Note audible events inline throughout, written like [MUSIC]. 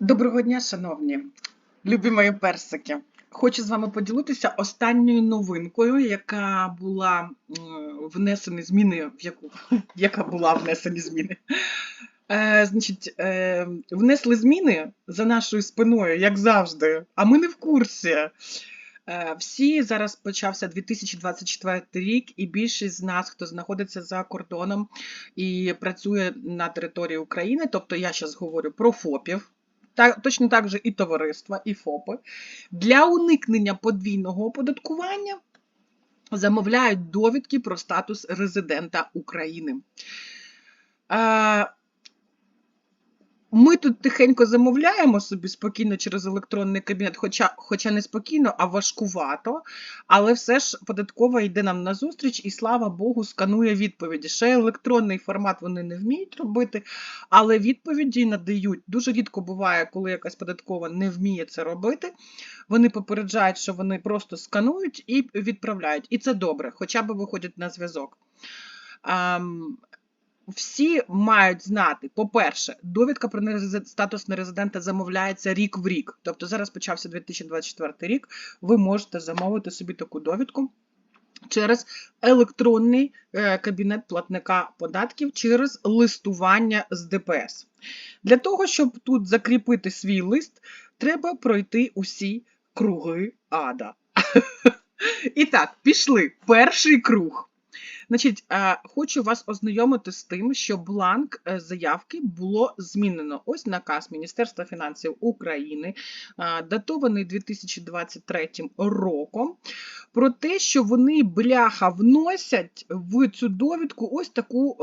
Доброго дня, шановні, любі мої персики. Хочу з вами поділитися останньою новинкою, яка була м, внесені зміни, в яку [LAUGHS] яка була внесені зміни. Е, значить, е, внесли зміни за нашою спиною, як завжди, а ми не в курсі. Е, Всі зараз почався 2024 рік, і більшість з нас, хто знаходиться за кордоном і працює на території України, тобто я зараз говорю про ФОПів, та, точно так же і товариства, і ФОПи, для уникнення подвійного оподаткування замовляють довідки про статус резидента України. Ми тут тихенько замовляємо собі спокійно через електронний кабінет, хоча, хоча не спокійно, а важкувато. Але все ж податкова йде нам на зустріч і слава Богу, сканує відповіді. Ще електронний формат вони не вміють робити, але відповіді надають. Дуже рідко буває, коли якась податкова не вміє це робити. Вони попереджають, що вони просто сканують і відправляють. І це добре, хоча б виходять на зв'язок. Всі мають знати, по-перше, довідка про статус нерезидента замовляється рік в рік. Тобто зараз почався 2024 рік. Ви можете замовити собі таку довідку через електронний е, кабінет платника податків через листування з ДПС. Для того, щоб тут закріпити свій лист, треба пройти усі круги ада. [LAUGHS] І так, пішли. Перший круг. Значить, е, хочу вас ознайомити з тим, що бланк е, заявки було змінено. Ось наказ Міністерства фінансів України, е, датований 2023 роком, про те, що вони бляха вносять в цю довідку ось таку,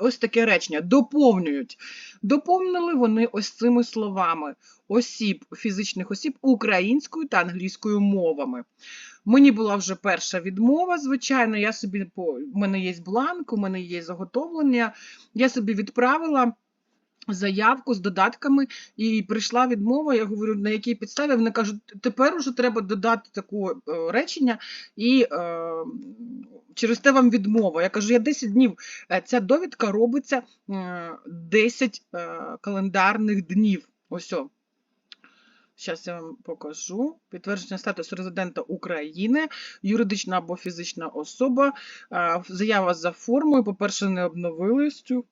ось таке речення, доповнюють. Доповнили вони ось цими словами осіб, фізичних осіб українською та англійською мовами. Мені була вже перша відмова, звичайно. Я собі по мене є бланк, у мене є заготовлення. Я собі відправила заявку з додатками, і прийшла відмова. Я говорю, на якій підставі. Вони кажуть, тепер уже треба додати таке речення, і е, через те вам відмова. Я кажу, я 10 днів. Е, Ця довідка робиться е, 10 е, календарних днів. Ось. Зараз я вам покажу. Підтвердження статусу резидента України, юридична або фізична особа. Заява за формою. По-перше, не обновили цю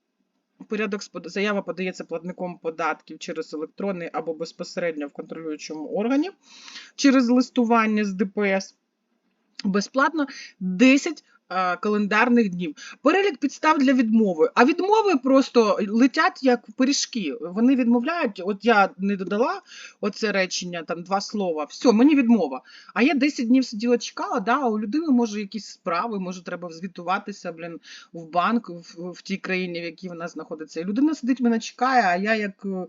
порядок. Заява подається платником податків через електронний або безпосередньо в контролюючому органі через листування з ДПС. Безплатно 10 е, календарних днів. Перелік підстав для відмови. А відмови просто летять як пиріжки. Вони відмовляють. От я не додала оце речення, там два слова. Все, мені відмова. А я 10 днів сиділа, чекала, да, у людини може якісь справи, може треба звітуватися блін, в банк в, в тій країні, в якій вона знаходиться. І людина сидить, мене чекає, а я як. е,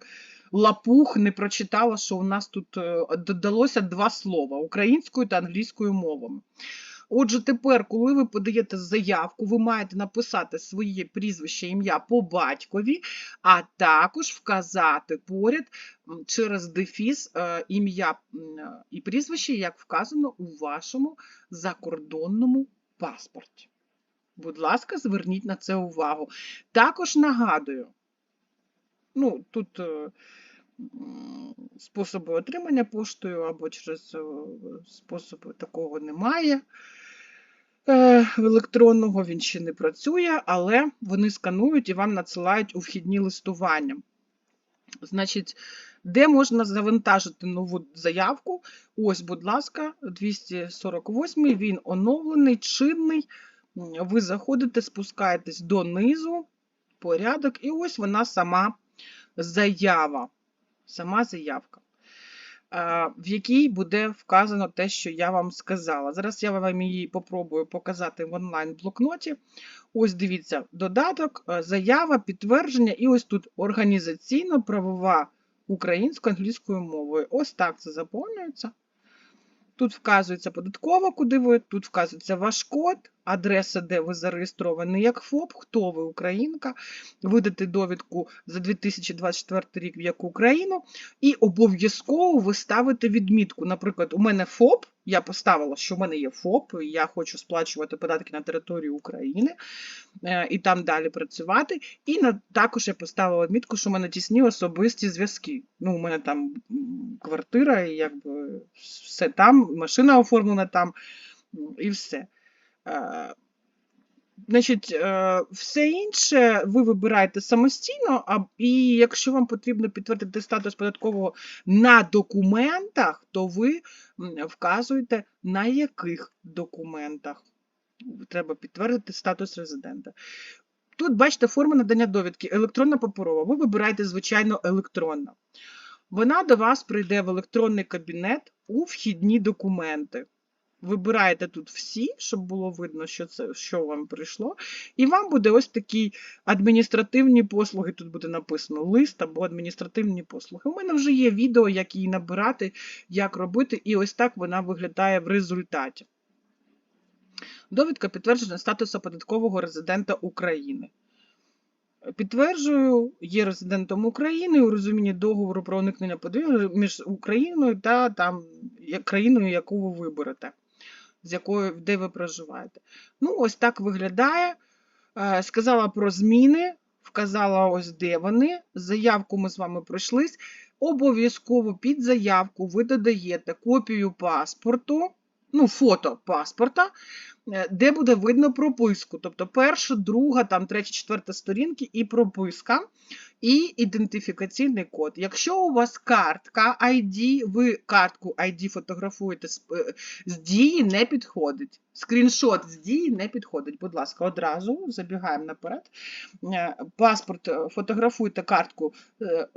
Лапух не прочитала, що у нас тут е, додалося два слова українською та англійською мовами. Отже, тепер, коли ви подаєте заявку, ви маєте написати своє прізвище, ім'я по батькові, а також вказати поряд через дефіс е, ім'я і прізвище, як вказано у вашому закордонному паспорті. Будь ласка, зверніть на це увагу. Також нагадую, ну, тут е, способи отримання поштою або через е, способи такого немає. Е, В електронного він ще не працює, але вони сканують і вам надсилають у вхідні листування. Значить, де можна завантажити нову заявку? Ось, будь ласка, 248 він оновлений, чинний. Ви заходите, спускаєтесь донизу, порядок, і ось вона сама заява. Сама заявка, в якій буде вказано те, що я вам сказала. Зараз я вам її попробую показати в онлайн-блокноті. Ось дивіться, додаток, е, заява, підтвердження, і ось тут організаційно-правова українською англійською мовою. Ось так це заповнюється. Тут вказується податково, куди ви, тут вказується ваш код, адреса, де ви зареєстровані як ФОП, хто ви українка, видати довідку за 2024 рік в яку країну, і обов'язково ви ставите відмітку. Наприклад, у мене ФОП, я поставила, що в мене є ФОП, і я хочу сплачувати податки на територію України е, і там далі працювати. І також я поставила відмітку, що в мене тісні особисті зв'язки. Ну, у мене там квартира, і якби все там, машина оформлена там, і все. Е, Значить, е, все інше ви вибираєте самостійно, і якщо вам потрібно підтвердити статус податкового на документах, то ви вказуєте, на яких документах треба підтвердити статус резидента. Тут, бачите, форма надання довідки електронна паперова. Ви вибираєте, звичайно, електронна. Вона до вас прийде в електронний кабінет у вхідні документи. Вибираєте тут всі, щоб було видно, що це що вам прийшло. І вам буде ось такі адміністративні послуги. Тут буде написано лист або адміністративні послуги. У мене вже є відео, як її набирати, як робити, і ось так вона виглядає в результаті. Довідка підтвердження статусу податкового резидента України. Підтверджую, є резидентом України у розумінні договору про уникнення подвір'я між Україною та там країною, яку ви виберете, з якою де ви проживаєте. Ну, ось так виглядає. Е, Сказала про зміни, вказала ось де вони. Заявку ми з вами пройшлись. Обов'язково під заявку ви додаєте копію паспорту, ну, фото паспорта, е, де буде видно прописку. Тобто перша, друга, там третя, четверта сторінки і прописка, і ідентифікаційний код. Якщо у вас картка ID, ви картку ID фотографуєте з, е, з дії, не підходить. Скріншот з дії не підходить. Будь ласка, одразу забігаємо наперед. Е, Паспорт е, фотографуйте картку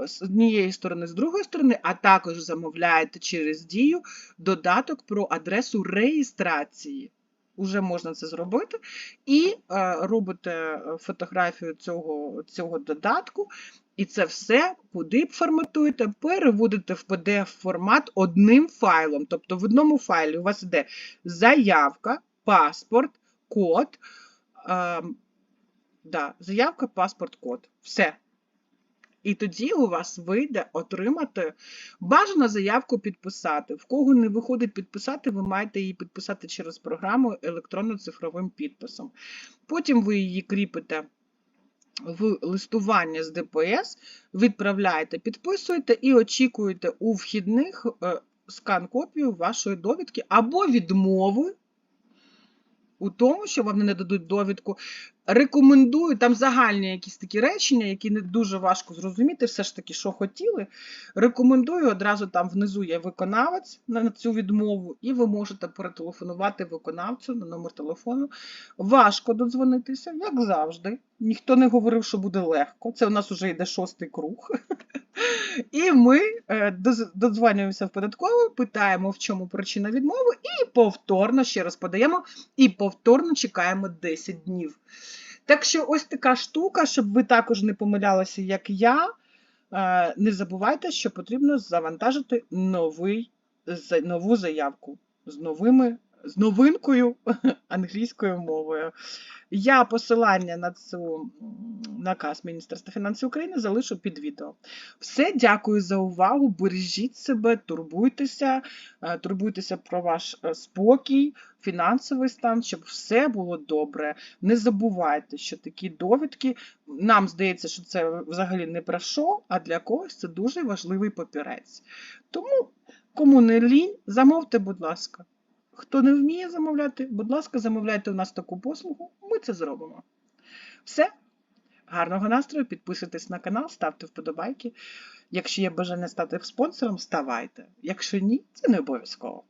з однієї сторони, з другої сторони, а також замовляєте через дію додаток про адресу реєстрації. Уже можна це зробити. І е, робите е, фотографію цього, цього додатку, і це все куди форматуєте, переводите в PDF формат одним файлом. Тобто в одному файлі у вас йде заявка, паспорт, код. Е, да, заявка, паспорт, код. Все. І тоді у вас вийде отримати бажано заявку підписати. В кого не виходить підписати, ви маєте її підписати через програму електронно-цифровим підписом. Потім ви її кріпите в листування з ДПС, відправляєте, підписуєте і очікуєте у вхідних е, скан-копію вашої довідки або відмови у тому, що вам не дадуть довідку. Рекомендую, там загальні якісь такі речення, які не дуже важко зрозуміти, все ж таки, що хотіли. Рекомендую, одразу там внизу є виконавець на цю відмову, і ви можете перетелефонувати виконавцю на номер телефону. Важко додзвонитися, як завжди. Ніхто не говорив, що буде легко. Це у нас вже йде шостий круг. І ми е, додзвонюємося в податкову, питаємо, в чому причина відмови, і повторно ще раз подаємо, і повторно чекаємо 10 днів. Так що ось така штука, щоб ви також не помилялися, як я. е, Не забувайте, що потрібно завантажити новий, нову заявку з новими. З новинкою [LAUGHS] англійською мовою. Я посилання на цю наказ Міністерства фінансів України залишу під відео. Все, дякую за увагу. Бережіть себе, турбуйтеся, е, турбуйтеся про ваш е, спокій, фінансовий стан, щоб все було добре. Не забувайте, що такі довідки, нам здається, що це взагалі не про що, а для когось це дуже важливий папірець. Тому, кому не лінь, замовте, будь ласка. Хто не вміє замовляти, будь ласка, замовляйте у нас таку послугу, ми це зробимо. Все. Гарного настрою, підписуйтесь на канал, ставте вподобайки. Якщо є бажання стати спонсором, ставайте. Якщо ні, це не обов'язково.